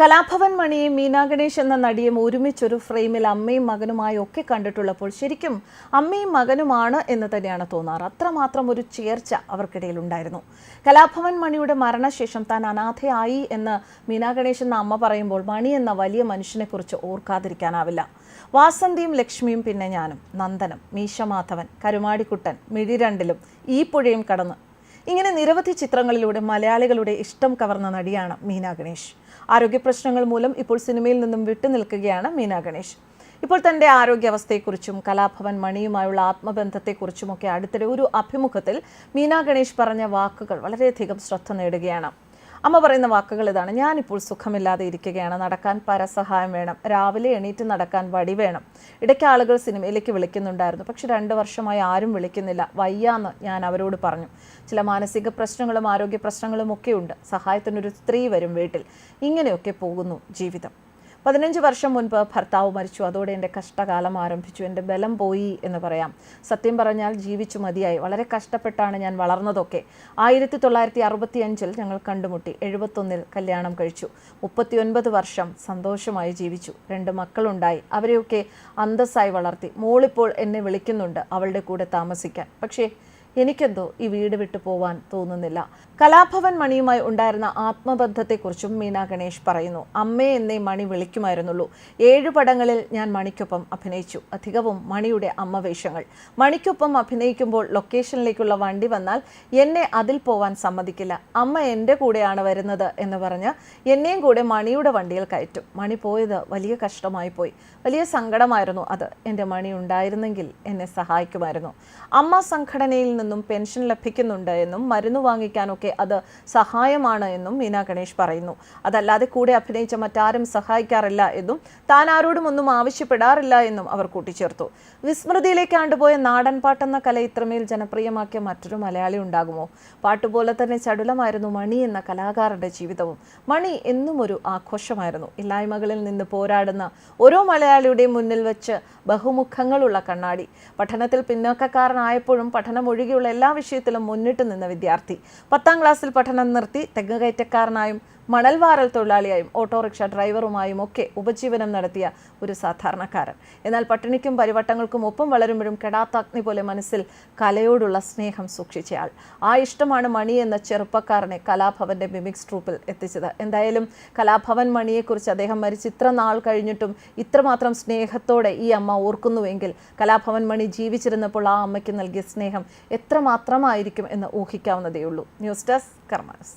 കലാഭവൻ മണിയെ മീനാ ഗണേഷ് എന്ന നടിയും ഒരുമിച്ചൊരു ഫ്രെയിമിൽ അമ്മയും മകനുമായി ഒക്കെ കണ്ടിട്ടുള്ളപ്പോൾ ശരിക്കും അമ്മയും മകനുമാണ് എന്ന് തന്നെയാണ് തോന്നാറ്. അത്രമാത്രം ഒരു ചേർച്ച അവർക്കിടയിൽ ഉണ്ടായിരുന്നു കലാഭവൻ മണിയുടെ മരണശേഷം താൻ അനാഥയായി എന്ന് മീനാ ഗണേഷ് എന്ന അമ്മ പറയുമ്പോൾ മണി എന്ന വലിയ മനുഷ്യനെക്കുറിച്ച് ഓർക്കാതിരിക്കാനാവില്ല. വാസന്തിയും ലക്ഷ്മിയും പിന്നെ ഞാനും. നന്ദനം മീശമാധവൻ കരുമാടിക്കുട്ടൻ മിഴിരണ്ടിലും ഈ പുഴയും കടന്ന് ഇങ്ങനെ നിരവധി ചിത്രങ്ങളിലൂടെ മലയാളികളുടെ ഇഷ്ടം കവർന്ന നടിയാണ് മീന ഗണേഷ്. ആരോഗ്യ പ്രശ്നങ്ങൾ മൂലം ഇപ്പോൾ സിനിമയിൽ നിന്നും വിട്ടുനിൽക്കുകയാണ് മീന ഗണേഷ്. ഇപ്പോൾ തന്റെ ആരോഗ്യാവസ്ഥയെക്കുറിച്ചും കലാഭവൻ മണിയുമായുള്ള ആത്മബന്ധത്തെക്കുറിച്ചുമൊക്കെ അടുത്തിടെ ഒരു അഭിമുഖത്തിൽ മീന ഗണേഷ് പറഞ്ഞ വാക്കുകൾ വളരെയധികം ശ്രദ്ധ നേടുകയാണ്. അമ്മ പറയുന്ന വാക്കുകൾ ഇതാണ്. ഞാനിപ്പോൾ സുഖമില്ലാതെ ഇരിക്കുകയാണ്. നടക്കാൻ പരസഹായം വേണം. രാവിലെ എണീറ്റ് നടക്കാൻ വടി വേണം. ഇടയ്ക്ക് ആളുകൾ സിനിമയിലേക്ക് വിളിക്കുന്നുണ്ടായിരുന്നു. പക്ഷെ രണ്ട് വർഷമായി ആരും വിളിക്കുന്നില്ല. വയ്യാന്ന് ഞാൻ അവരോട് പറഞ്ഞു. ചില മാനസിക പ്രശ്നങ്ങളും ആരോഗ്യ പ്രശ്നങ്ങളും ഒക്കെയുണ്ട് സഹായത്തിനൊരു സ്ത്രീ വരും വീട്ടിൽ. ഇങ്ങനെയൊക്കെ പോകുന്നു ജീവിതം. പതിനഞ്ച് വർഷം മുൻപ് ഭർത്താവ് മരിച്ചു. അതോടെ എന്റെ കഷ്ടകാലം ആരംഭിച്ചു. എന്റെ ബലം പോയി എന്ന് പറയാം. സത്യം പറഞ്ഞാൽ ജീവിച്ചു മതിയായി. വളരെ കഷ്ടപ്പെട്ടാണ് ഞാൻ വളർന്നതൊക്കെ. ആയിരത്തി തൊള്ളായിരത്തി അറുപത്തി അഞ്ചിൽ ഞങ്ങൾ കണ്ടുമുട്ടി. എഴുപത്തൊന്നിൽ കല്യാണം കഴിച്ചു. മുപ്പത്തിയൊൻപത് വർഷം സന്തോഷമായി ജീവിച്ചു. രണ്ട് മക്കളുണ്ടായി. അവരെയൊക്കെ അന്തസ്സായി വളർത്തി. മോളിപ്പോൾ എന്നെ വിളിക്കുന്നുണ്ട് അവളുടെ കൂടെ താമസിക്കാൻ. പക്ഷേ എനിക്കെന്തോ ഈ വീട് വിട്ടു പോവാൻ തോന്നുന്നില്ല. കലാഭവൻ മണിയുമായി ഉണ്ടായിരുന്ന ആത്മബന്ധത്തെക്കുറിച്ചും മീന ഗണേഷ് പറയുന്നു. അമ്മേ എന്നേ മണി വിളിക്കുമായിരുന്നുള്ളൂ. ഏഴു പടങ്ങളിൽ ഞാൻ മണിക്കൊപ്പം അഭിനയിച്ചു. അധികവും മണിയുടെ അമ്മ വേഷങ്ങൾ മണിക്കൊപ്പം അഭിനയിക്കുമ്പോൾ ലൊക്കേഷനിലേക്കുള്ള വണ്ടി വന്നാൽ എന്നെ അതിൽ പോവാൻ സമ്മതിക്കില്ല. അമ്മ എന്റെ കൂടെയാണ് വരുന്നത് എന്ന് പറഞ്ഞ് എന്നെയും കൂടെ മണിയുടെ വണ്ടിയിൽ കയറ്റും. മണി പോയത് വലിയ കഷ്ടമായി പോയി. വലിയ സങ്കടമായിരുന്നു അത്. എന്റെ മണി ഉണ്ടായിരുന്നെങ്കിൽ എന്നെ സഹായിക്കുമായിരുന്നു. അമ്മ സംഘടനയിൽ നിന്നും പെൻഷൻ ലഭിക്കുന്നുണ്ട് എന്നും മരുന്ന് വാങ്ങിക്കാനൊക്കെ അത് സഹായമാണ് എന്നും മീന ഗണേഷ് പറയുന്നു. അതല്ലാതെ കൂടെ അഭിനയിച്ച മറ്റാരും സഹായിക്കാറില്ല എന്നും താൻ ആരോടും ഒന്നും ആവശ്യപ്പെടാറില്ല എന്നും അവർ കൂട്ടിച്ചേർത്തു. വിസ്മൃതിയിലേക്ക് ആണ്ടുപോയ നാടൻ പാട്ടെന്ന കല ഇത്രമേൽ ജനപ്രിയമാക്കിയ മറ്റൊരു മലയാളി ഉണ്ടാകുമോ? പാട്ടുപോലെ തന്നെ ചടുലമായിരുന്നു മണി എന്ന കലാകാരന്റെ ജീവിതവും. മണി എന്നും ഒരു ആഘോഷമായിരുന്നു. ഇല്ലായ്മകളിൽ നിന്ന് പോരാടുന്ന ഓരോ മലയാളിയുടെയും മുന്നിൽ വെച്ച് ബഹുമുഖങ്ങളുള്ള കണ്ണാടി. പഠനത്തിൽ പിന്നോക്കക്കാരനായപ്പോഴും പഠനം ഒഴികെയുള്ള എല്ലാ വിഷയത്തിലും മുന്നിട്ട് നിന്ന വിദ്യാർത്ഥി. പത്താം ക്ലാസ്സിൽ പഠനം നിർത്തി തെങ്ങുകയറ്റക്കാരനായും മണൽവാരൽ തൊഴിലാളിയായും ഓട്ടോറിക്ഷ ഡ്രൈവറുമായും ഒക്കെ ഉപജീവനം നടത്തിയ ഒരു സാധാരണക്കാരൻ. എന്നാൽ പട്ടിണിക്കും പരിവട്ടങ്ങൾക്കും ഒപ്പം വളരുമ്പോഴും കെടാത്താഗ്നി പോലെ മനസ്സിൽ കലയോടുള്ള സ്നേഹം സൂക്ഷിച്ചയാൾ ആ ഇഷ്ടമാണ് മണി എന്ന ചെറുപ്പക്കാരനെ കലാഭവന്റെ മിമിക്സ് ട്രൂപ്പിൽ എത്തിച്ചത്. എന്തായാലും കലാഭവൻ മണിയെക്കുറിച്ച് അദ്ദേഹം മരിച്ച് ഇത്ര നാൾ കഴിഞ്ഞിട്ടും ഇത്രമാത്രം സ്നേഹത്തോടെ ഈ അമ്മ ഓർക്കുന്നുവെങ്കിൽ കലാഭവൻ മണി ജീവിച്ചിരുന്നപ്പോൾ ആ അമ്മയ്ക്ക് നൽകിയ സ്നേഹം എത്രമാത്രമായിരിക്കും എന്ന് ഊഹിക്കാവുന്നതേയുള്ളൂ. News desk karmas